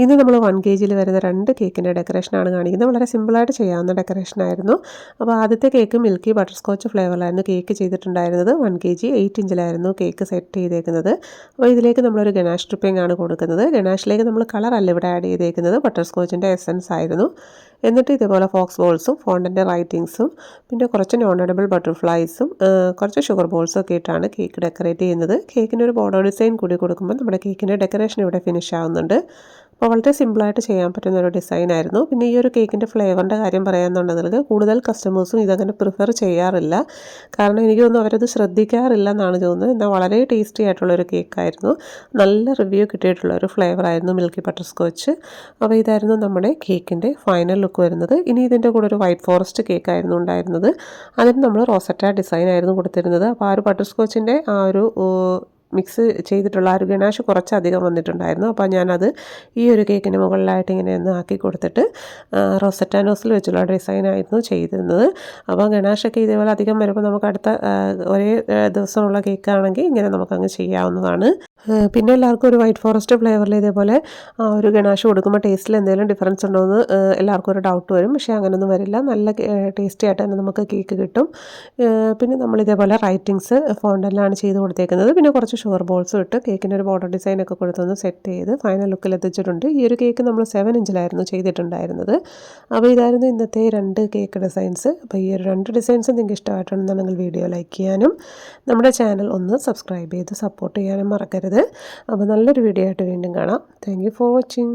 ഇന്ന് നമ്മൾ one K ജിയിൽ വരുന്ന രണ്ട് കേക്കിന്റെ ഡെക്കറേഷനാണ് കാണിക്കുന്നത്. വളരെ സിമ്പിളായിട്ട് ചെയ്യാവുന്ന ഡെക്കറേഷൻ ആയിരുന്നു. അപ്പോൾ ആദ്യത്തെ കേക്ക് മിൽക്കി ബട്ടർ സ്കോച്ച് ഫ്ലേവറിലായിരുന്നു കേക്ക് ചെയ്തിട്ടുണ്ടായിരുന്നത്. വൺ കെ ജി എയ്റ്റ് ഇഞ്ചിലായിരുന്നു കേക്ക് സെറ്റ് ചെയ്തേക്കുന്നത്. അപ്പോൾ ഇതിലേക്ക് നമ്മളൊരു ഗണാഷ് ട്രിപ്പിംഗ് ആണ് കൊടുക്കുന്നത്. ഗണാഷിലേക്ക് നമ്മൾ കളറല്ല ഇവിടെ ആഡ് ചെയ്തേക്കുന്നത്. ബട്ടർ സ്കോച്ചിന്റെ എസൻസ് ആയിരുന്നു. എന്നിട്ട് ഇതേപോലെ ഫോക്സ് ബോൾസും ഫോണ്ടന്റെ റൈറ്റിങ്സും പിന്നെ കുറച്ച് നോൺ എഡബിൾ ബട്ടർഫ്ലൈസും കുറച്ച് ഷുഗർ ബോൾസും ഒക്കെ ഇട്ടാണ് കേക്ക് ഡെക്കറേറ്റ് ചെയ്യുന്നത്. കേക്കിന് ഒരു ബോർഡർ ഡിസൈൻ കൂടി കൊടുക്കുമ്പോൾ നമ്മുടെ കേക്കിന്റെ ഡെക്കറേഷൻ ഇവിടെ ഫിനിഷ് ആവുന്നുണ്ട്. അപ്പോൾ വളരെ സിമ്പിളായിട്ട് ചെയ്യാൻ പറ്റുന്ന ഒരു ഡിസൈൻ ആയിരുന്നു. പിന്നെ ഈ ഒരു കേക്കിന്റെ ഫ്ലേവറിന്റെ കാര്യം പറയാമെന്നുണ്ടെങ്കിൽ കൂടുതൽ കസ്റ്റമേഴ്സും ഇതങ്ങനെ പ്രിഫർ ചെയ്യാറില്ല. കാരണം എനിക്ക് അവരത് ശ്രദ്ധിക്കാറില്ല എന്നാണ് തോന്നുന്നത്. എന്നാൽ വളരെ ടേസ്റ്റി ആയിട്ടുള്ളൊരു കേക്കായിരുന്നു നല്ല റിവ്യൂ കിട്ടിയിട്ടുള്ള ഒരു ഫ്ലേവർ ആയിരുന്നു മിൽക്കി ബട്ടർ സ്കോച്ച് അപ്പോൾ ഇതായിരുന്നു നമ്മുടെ കേക്കിന്റെ ഫൈനൽ ലുക്ക് വരുന്നത്. ഇനി ഇതിന്റെ കൂടെ ഒരു വൈറ്റ് ഫോറസ്റ്റ് കേക്കായിരുന്നു ഉണ്ടായിരുന്നത്. അതിന് നമ്മൾ റോസറ്റ ഡിസൈൻ ആയിരുന്നു കൊടുത്തിരുന്നത്. അപ്പോൾ ആ ഒരു ബട്ടർ സ്കോച്ചിന്റെ ആ ഒരു മിക്സ് ചെയ്തിട്ടുള്ള ആ ഒരു ഗണാഷ് കുറച്ചധികം വന്നിട്ടുണ്ടായിരുന്നു. അപ്പോൾ ഞാനത് ഈ ഒരു കേക്കിന് മുകളിലായിട്ട് ഇങ്ങനെ ഒന്ന് ആക്കി കൊടുത്തിട്ട് റോസറ്റാനോസിൽ വെച്ചുള്ള ഡിസൈനായിരുന്നു ചെയ്തിരുന്നത്. അപ്പോൾ ഗണാഷൊക്കെ ഇതേപോലെ അധികം വരുമ്പോൾ നമുക്ക് അടുത്ത ഒരേ ദിവസമുള്ള കേക്കാണെങ്കിൽ ഇങ്ങനെ നമുക്കങ്ങ് ചെയ്യാവുന്നതാണ്. പിന്നെ എല്ലാവർക്കും ഒരു വൈറ്റ് ഫോറസ്റ്റ് ഫ്ലേവറിൽ ഇതേപോലെ ഒരു ഗണാഷ് കൊടുക്കുമ്പോൾ ടേസ്റ്റിൽ എന്തെങ്കിലും ഡിഫറൻസ് ഉണ്ടോ എന്ന് എല്ലാവർക്കും ഒരു ഡൗട്ട് വരും. പക്ഷേ അങ്ങനെയൊന്നും വരില്ല. നല്ല ടേസ്റ്റി ആയിട്ട് തന്നെ നമുക്ക് കേക്ക് കിട്ടും. പിന്നെ നമ്മൾ ഇതേപോലെ റൈറ്റിങ്സ് ഫോണ്ടെല്ലാം ചെയ്ത് കൊടുത്തേക്കുന്നത്. പിന്നെ കുറച്ച് ഷുഗർ ബോൾസും ഇട്ട് കേക്കിന്റെ ഒരു ബോർഡർ ഡിസൈൻ ഒക്കെ കൊടുത്തൊന്ന് സെറ്റ് ചെയ്ത് ഫൈനൽ ലുക്കിൽ എത്തിച്ചിട്ടുണ്ട്. ഈ ഒരു കേക്ക് നമ്മൾ സെവൻ ഇഞ്ചിലായിരുന്നു ചെയ്തിട്ടുണ്ടായിരുന്നത്. അപ്പോൾ ഇതായിരുന്നു ഇന്നത്തെ രണ്ട് കേക്ക് ഡിസൈൻസ് അപ്പോൾ ഈ ഒരു രണ്ട് ഡിസൈൻസ് നിങ്ങൾക്ക് ഇഷ്ടമായിട്ടുണ്ടെന്നുണ്ടെങ്കിൽ വീഡിയോ ലൈക്ക് ചെയ്യാനും നമ്മുടെ ചാനൽ ഒന്ന് സബ്സ്ക്രൈബ് ചെയ്ത് സപ്പോർട്ട് ചെയ്യാനും മറക്കരുത് അപ്പോൾ നല്ലൊരു വീഡിയോ ആയിട്ട് വീണ്ടും കാണാം. Thank for watching